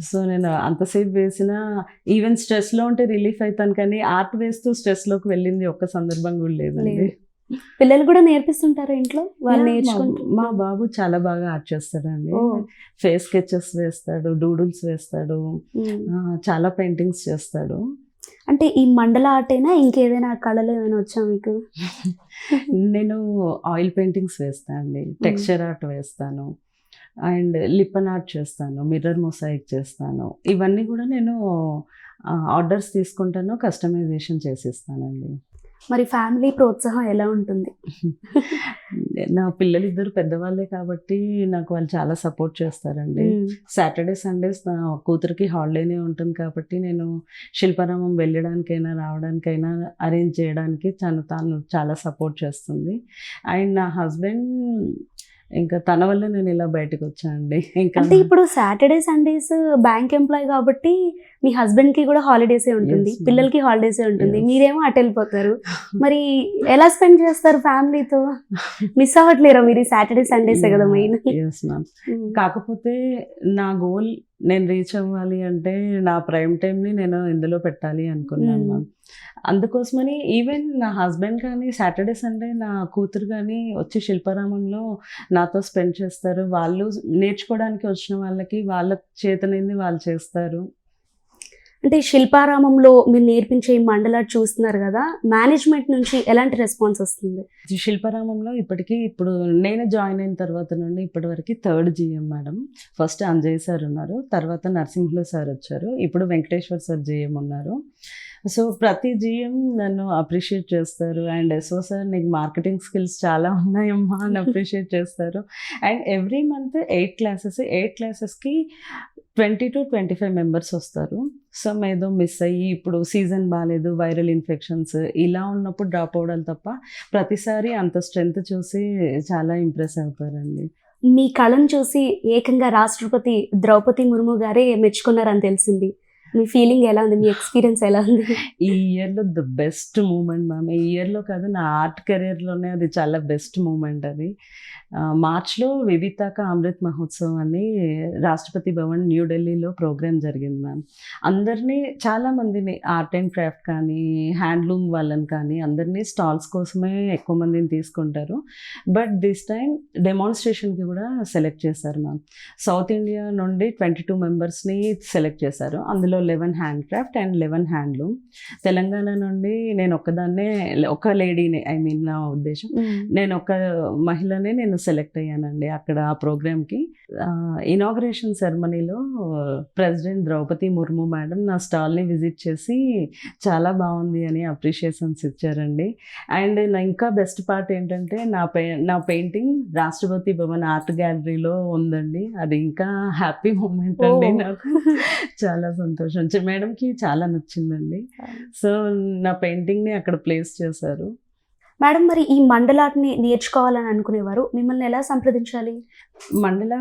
సో నేను అంతసేపు వేసిన ఈవెన్ స్ట్రెస్లో ఉంటే రిలీఫ్ అవుతాను కానీ ఆర్ట్ వేస్తూ స్ట్రెస్లోకి వెళ్ళింది ఒక్క సందర్భం కూడా లేదండి. లేదు. పిల్లలు కూడా నేర్పిస్తుంటారు ఇంట్లో? వాళ్ళు Yeah, నేర్చుకుంటూ మా- బాబు చాలా బాగా ఆర్ట్ చేస్తాడండి. ఫేస్ స్కెచెస్ వేస్తాడు డూడుల్స్ వేస్తాడు చాలా పెయింటింగ్స్ చేస్తాడు. అంటే ఈ మండల ఆర్ట్ అయినా ఇంకేదైనా కళలు ఏమైనా వచ్చా మీకు? నేను ఆయిల్ పెయింటింగ్స్ వేస్తాను అండి టెక్స్చర్ ఆర్ట్ వేస్తాను. అండ్ లిప్పన్ ఆర్ట్ చేస్తాను. మిర్రర్ మొసైక్ చేస్తాను. ఇవన్నీ కూడా నేను ఆర్డర్స్ తీసుకుంటాను కస్టమైజేషన్ చేసిస్తానండి. మరి ఫ్యామిలీ ప్రోత్సాహం ఎలా ఉంటుంది? నా పిల్లలు ఇద్దరు పెద్దవాళ్ళే కాబట్టి నాకు వాళ్ళు చాలా సపోర్ట్ చేస్తారండి. సాటర్డే సండేస్ నా కూతురికి హాలిడేనే ఉంటుంది కాబట్టి నేను శిల్పారామం వెళ్ళడానికైనా రావడానికైనా అరేంజ్ చేయడానికి తను తాను చాలా సపోర్ట్ చేస్తుంది. అండ్ నా హస్బెండ్ ఇంకా తన వల్ల నేను ఇలా బయటకు వచ్చానండి ఇంకా అంటే ఇప్పుడు సాటర్డే సండేస్ బ్యాంక్ ఎంప్లాయ్ కాబట్టి మీ హస్బెండ్కి కూడా హాలిడేసే ఉంటుంది. పిల్లలకి హాలిడేసే ఉంటుంది. మీరేమో అటు వెళ్ళిపోతారు. మరి ఎలా స్పెండ్ చేస్తారు ఫ్యామిలీతో మిస్ అవ్వట్లేరా మీరు సాటర్డే సండేసే కదా మెయిన్ మ్యామ్ కాకపోతే నా గోల్ నేను రీచ్ అవ్వాలి అంటే నా ప్రైమ్ టైంని నేను ఇందులో పెట్టాలి అనుకున్నాను Mm. మ్యామ్ అందుకోసమని ఈవెన్ నా హస్బెండ్ కానీ సాటర్డే సండే నా కూతురు కానీ వచ్చి శిల్పారామంలో నాతో స్పెండ్ చేస్తారు. వాళ్ళు నేర్చుకోవడానికి వచ్చిన వాళ్ళకి వాళ్ళ చేతనైంది వాళ్ళు చేస్తారు. అంటే శిల్పారామంలో మీరు నేర్పించే ఈ మండల చూస్తున్నారు కదా మేనేజ్మెంట్ నుంచి ఎలాంటి రెస్పాన్స్ వస్తుంది? శిల్పారామంలో ఇప్పటికీ ఇప్పుడు నేను జాయిన్ అయిన తర్వాత నుండి ఇప్పటి వరకు third GM madam. First Anjay sir ఉన్నారు. తర్వాత నరసింహులు సార్ వచ్చారు. ఇప్పుడు వెంకటేశ్వర్ సార్ జిఎం ఉన్నారు. సో ప్రతి జిఎం నన్ను అప్రిషియేట్ చేస్తారు. అండ్ ఎస్ఓ సార్ నీకు మార్కెటింగ్ స్కిల్స్ చాలా ఉన్నాయమ్మా అని <laughs> అప్రిషియేట్ చేస్తారు. And every month eight classes eight క్లాసెస్కి twenty to twenty five members వస్తారు. సమ్ ఏదో మిస్ అయ్యి ఇప్పుడు సీజన్ బాగాలేదు వైరల్ ఇన్ఫెక్షన్స్ ఇలా ఉన్నప్పుడు డ్రాప్ అవ్వడం తప్ప ప్రతిసారి అంత స్ట్రెంగ్త్ చూసి చాలా ఇంప్రెస్ అవుతారండి. మీ కళను చూసి ఏకంగా రాష్ట్రపతి ద్రౌపది ముర్ము గారే మెచ్చుకున్నారని తెలిసింది. మీ ఫీలింగ్ ఎలా ఉంది? మీ ఎక్స్పీరియన్స్ ఎలా ఉంది? ఈ ఇయర్లో ద బెస్ట్ మూమెంట్ మ్యామ్ ఈ ఇయర్లో కాదు నా ఆర్ట్ కెరీర్లోనే అది చాలా బెస్ట్ మూమెంట్ అది. మార్చ్లో వివితాక అమృత్ మహోత్సవం అని రాష్ట్రపతి భవన్ న్యూఢిల్లీలో ప్రోగ్రామ్ జరిగింది మ్యామ్ అందరినీ చాలా మందిని ఆర్ట్ అండ్ క్రాఫ్ట్ కానీ హ్యాండ్లూమ్ వాళ్ళని కానీ అందరినీ స్టాల్స్ కోసమే ఎక్కువ మందిని తీసుకుంటారు. బట్ దిస్ టైం డెమాన్స్ట్రేషన్కి కూడా సెలెక్ట్ చేశారు మ్యామ్ సౌత్ ఇండియా నుండి ట్వంటీ టూ మెంబర్స్ని సెలెక్ట్ చేశారు. అందులో eleven hand craft and eleven handloom. Telangana నుండి నేను ఒక్కదాన్నే ఒక లేడీని ఐ మీన్ నా ఉద్దేశం. నేను ఒక మహిళనే నేను సెలెక్ట్ అయ్యానండి అక్కడ ఆ ప్రోగ్రామ్కి. ఇనాగ్రేషన్ సెరమనీలో ప్రెసిడెంట్ ద్రౌపది ముర్ము మేడం నా స్టాల్ని విజిట్ చేసి చాలా బాగుంది అని అప్రిషియేషన్స్ ఇచ్చారండి. అండ్ నా ఇంకా బెస్ట్ పార్ట్ ఏంటంటే నా పే నా పెయింటింగ్ రాష్ట్రపతి భవన్ ఆర్ట్ గ్యాలరీలో ఉందండి. అది ఇంకా హ్యాపీ మూమెంట్ అండి. నాకు. చాలా సంతోషం. చ- మేడంకి చాలా నచ్చిందండి. సో నా పెయింటింగ్ని అక్కడ ప్లేస్ చేశారు. మేడం మరి ఈ మండలాట్ని నేర్చుకోవాలని అనుకునేవారు? మిమ్మల్ని ఎలా సంప్రదించాలి? మండల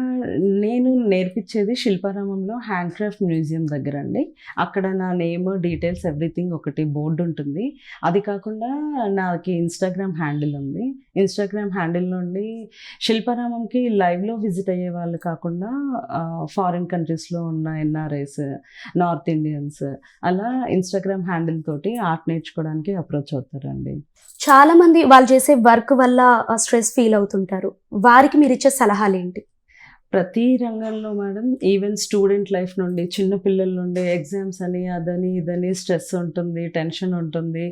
నేను నేర్పించేది శిల్పారామంలో హ్యాండ్ క్రాఫ్ట్ మ్యూజియం దగ్గర అండి అక్కడ నా నేమ్ డీటెయిల్స్ ఎవ్రీథింగ్ ఒకటి బోర్డు ఉంటుంది. అది కాకుండా నాకు ఇన్స్టాగ్రామ్ హ్యాండిల్ ఉంది. ఇన్స్టాగ్రామ్ హ్యాండిల్ నుండి శిల్పారామంకి లైవ్లో విజిట్ అయ్యే వాళ్ళు కాకుండా ఫారిన్ కంట్రీస్లో ఉన్న ఎన్ఆర్ఐస్ నార్త్ ఇండియన్స్ అలా ఇన్స్టాగ్రామ్ హ్యాండిల్ తోటి ఆర్ట్ నేర్చుకోవడానికి అప్రోచ్ అవుతారండి. చాలామంది వాళ్ళు చేసే వర్క్ వల్ల స్ట్రెస్ ఫీల్ అవుతుంటారు. వారికి మీరు ఇచ్చే సలహాలు ఏంటి ప్రతి రంగంలో మేడం ఈవెన్ స్టూడెంట్ లైఫ్ నుండి చిన్న పిల్లల నుండి ఎగ్జామ్స్ అని అదని ఇదని స్ట్రెస్ ఉంటుంది టెన్షన్ ఉంటుంది.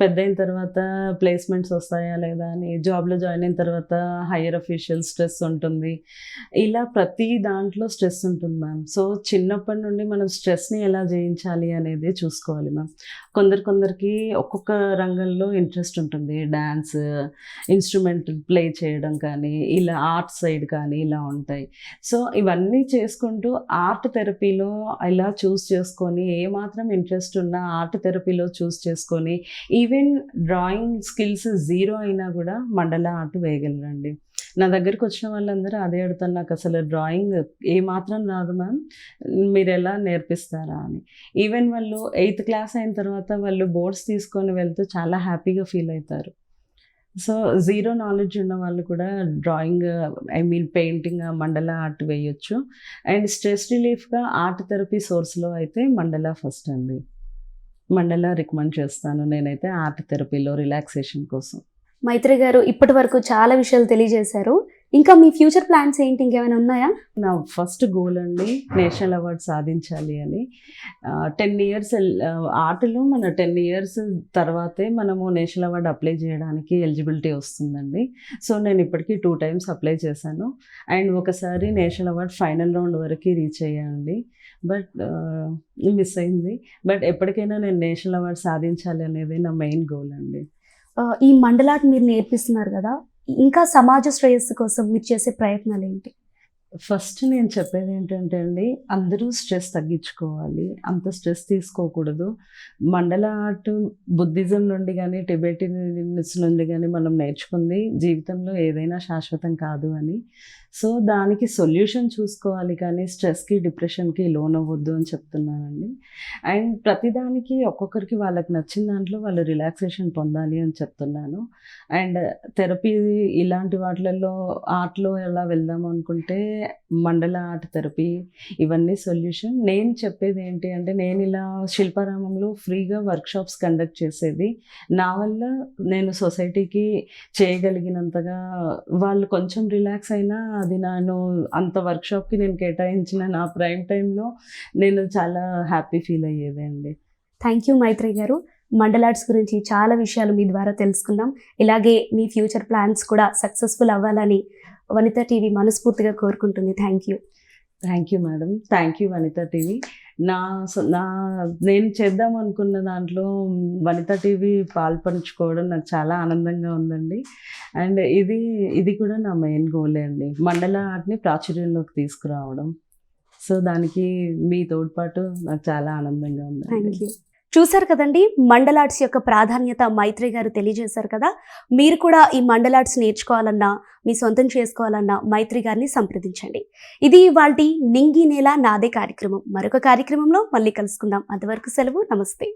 పెద్ద అయిన తర్వాత ప్లేస్మెంట్స్ వస్తాయా లేదా అని జాబ్లో జాయిన్ అయిన తర్వాత హయ్యర్ అఫీషియల్ స్ట్రెస్ ఉంటుంది. ఇలా ప్రతి దాంట్లో స్ట్రెస్ ఉంటుంది మ్యామ్ సో చిన్నప్పటి నుండి మనం స్ట్రెస్ని ఎలా జయించాలి అనేది చూసుకోవాలి మ్యామ్ కొందరు కొందరికి ఒక్కొక్క రంగంలో ఇంట్రెస్ట్ ఉంటుంది. డ్యాన్స్ ఇన్స్ట్రుమెంట్ ప్లే చేయడం కానీ ఇలా ఆర్ట్ సైడ్ కానీ ఇలా ఉంటాయి. సో ఇవన్నీ చేసుకుంటూ ఆర్ట్ థెరపీలో ఇలా చూస్ చేసుకొని ఏమాత్రం ఇంట్రెస్ట్ ఉన్నా ఆర్ట్ థెరపీలో చూస్ చేసుకొని ఈవెన్ డ్రాయింగ్ స్కిల్స్ జీరో అయినా కూడా మండల ఆర్ట్ వేయగలరండి. నా దగ్గరికి వచ్చిన వాళ్ళందరూ అదే అడుగుతారు నాకు అసలు డ్రాయింగ్ ఏ మాత్రం రాదు మ్యామ్ మీరు ఎలా నేర్పిస్తారా? అని. ఈవెన్ వాళ్ళు ఎయిత్ క్లాస్ అయిన తర్వాత వాళ్ళు బోర్డ్స్ తీసుకొని వెళ్తూ చాలా హ్యాపీగా ఫీల్ అవుతారు. సో జీరో నాలెడ్జ్ ఉన్న వాళ్ళు కూడా drawing I mean painting mandala art వేయొచ్చు. అండ్ స్ట్రెస్ రిలీఫ్గా ఆర్ట్ థెరపీ సోర్స్లో అయితే మండల ఫస్ట్ అండి. మండల రికమెండ్ చేస్తాను నేనైతే ఆర్ట్ థెరపీలో రిలాక్సేషన్ కోసం. మైత్రి గారు ఇప్పటి వరకు చాలా విషయాలు తెలియజేశారు. ఇంకా మీ ఫ్యూచర్ ప్లాన్స్ ఏంటి? ఇంకేమైనా ఉన్నాయా? నా ఫస్ట్ గోల్ అండి నేషనల్ అవార్డ్ సాధించాలి అని. టెన్ ఇయర్స్ ఆటలో మన టెన్ ఇయర్స్ తర్వాతే మనము నేషనల్ అవార్డ్ అప్లై చేయడానికి ఎలిజిబిలిటీ వస్తుందండి. సో నేను ఇప్పటికీ టూ టైమ్స్ అప్లై చేశాను. అండ్ ఒకసారి నేషనల్ అవార్డ్ ఫైనల్ రౌండ్ వరకు రీచ్ అయ్యానండి బట్ మిస్ అయింది. బట్ ఎప్పటికైనా నేను నేషనల్ అవార్డ్ సాధించాలి అనేది నా మెయిన్ గోల్ అండి. ఈ మండలాట్ మీరు నేర్పిస్తున్నారు కదా ఇంకా సమాజ శ్రేయస్సు కోసం మీరు చేసే ప్రయత్నాలు ఏంటి? ఫస్ట్ నేను చెప్పేది ఏంటంటే అండి అందరూ స్ట్రెస్ తగ్గించుకోవాలి. అంత స్ట్రెస్ తీసుకోకూడదు. మండల ఆర్ట్ బుద్ధిజం నుండి కానీ టిబెటిన్స్ నుండి కానీ మనం నేర్చుకుంది జీవితంలో ఏదైనా శాశ్వతం కాదు అని. సో దానికి సొల్యూషన్ చూసుకోవాలి కానీ స్ట్రెస్కి డిప్రెషన్కి లోన్ అవ్వద్దు అని చెప్తున్నానండి. అండ్ ప్రతిదానికి ఒక్కొక్కరికి వాళ్ళకి నచ్చిన దాంట్లో వాళ్ళు రిలాక్సేషన్ పొందాలి అని చెప్తున్నాను. అండ్ థెరపీ ఇలాంటి వాటిలలో ఆర్ట్లో ఎలా వెళ్దాం అనుకుంటే మండల ఆర్ట్ థెరపీ ఇవన్నీ సొల్యూషన్. నేను చెప్పేది ఏంటి అంటే నేను ఇలా శిల్పారామంలో ఫ్రీగా వర్క్షాప్స్ కండక్ట్ చేసేది. నా వల్ల నేను సొసైటీకి చేయగలిగినంతగా వాళ్ళు కొంచెం రిలాక్స్ అయినా అది నేను అంత వర్క్షాప్కి నేను కేటాయించిన నా ప్రైమ్ టైంలో నేను చాలా హ్యాపీ ఫీల్ అయ్యేది అండి. థ్యాంక్ యూ మైత్రి గారు. మండల్ ఆర్ట్స్ గురించి చాలా విషయాలు మీ ద్వారా తెలుసుకున్నాం. ఇలాగే మీ ఫ్యూచర్ ప్లాన్స్ కూడా సక్సెస్ఫుల్ అవ్వాలని వనిత టీవీ మనస్ఫూర్తిగా కోరుకుంటుంది. Thank you. Thank you madam. Thank you Vanitha TV. నా నా నేను చేద్దాం అనుకున్న దాంట్లో వనిత టీవీ పాల్పంచుకోవడం నాకు చాలా ఆనందంగా ఉందండి. అండ్ ఇది ఇది కూడా నా మెయిన్ గోలే అండి. మండల ఆర్ట్ని ప్రాచుర్యంలోకి తీసుకురావడం. సో దానికి మీ తోడ్పాటు నాకు చాలా ఆనందంగా థ్యాంక్ ఉందండి యూ. చూశారు కదండి మండల్ ఆర్ట్స్ యొక్క ప్రాధాన్యత మైత్రి గారు తెలియజేశారు కదా. మీరు కూడా ఈ మండల్ ఆర్ట్స్ నేర్చుకోవాలన్నా మీ సొంతం చేసుకోవాలన్నా మైత్రి గారిని సంప్రదించండి. ఇది ఇవాల్టి నింగి నేల నాదే కార్యక్రమం. మరొక కార్యక్రమంలో మళ్ళీ కలుసుకుందాం. అంతవరకు సెలవు నమస్తే.